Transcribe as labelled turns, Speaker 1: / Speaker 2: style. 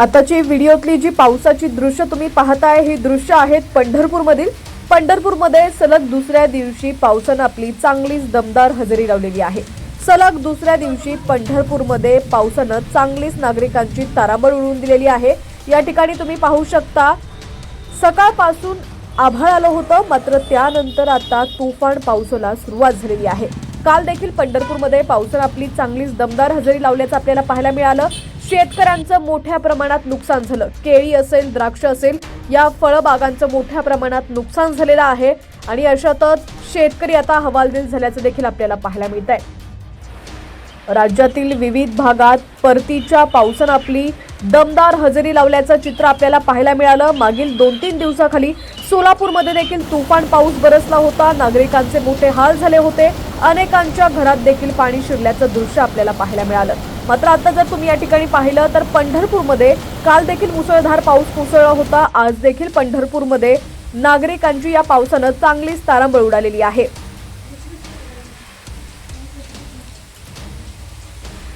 Speaker 1: आताची व्हिडिओतली जी पावसाची दृश्य तुम्ही पाहताय ही दृश्य आहेत पंढरपूरमधील. पंढरपूरमध्ये सलग दुसऱ्या दिवशी पावसानं आपली चांगलीच दमदार हजेरी लावलेली आहे. सलग दुसऱ्या दिवशी पंढरपूरमध्ये पावसानं चांगलीच नागरिकांची तारांबळ उडवून दिलेली आहे. या ठिकाणी तुम्ही पाहू शकता सकाळपासून आभाळ आलं होतं मात्र त्यानंतर आता तुफान पावसाला सुरुवात झालेली आहे. काल देखील पंढरपूरमध्ये पावसानं आपली चांगलीच दमदार हजेरी लावल्याचं आपल्याला पाहायला मिळालं. शेतकऱ्यांचं मोठ्या प्रमाणात नुकसान झालं. केळी असेल द्राक्ष असेल या फळबागांचं मोठ्या प्रमाणात नुकसान झालेलं आहे आणि अशातच शेतकरी आता हवालदिल झाल्याचं देखील आपल्याला पाहायला मिळत आहे राज्यातील विविध भागात परतीच्या पावसानं आपली दमदार हजेरी लावल्याचं चित्र आपल्याला पाहायला मिळालं. मागील दोन तीन दिवसाखाली सोलापूरमध्ये देखील तुफान पाऊस बरसला होता. नागरिकांचे मोठे हाल झाले होते. अनेकांच्या घरात देखील पाणी शिरल्याचं दृश्य आपल्याला पाहायला मिळालं. मात्र आता जर तुम्ही या ठिकाणी पाहिलं तर पंढरपूरमध्ये काल देखील मुसळधार पाऊस कोसळला होता. आज देखील पंढरपूरमध्ये नागरिकांची या पावसानं चांगलीच तारांबळ उडालेली आहे.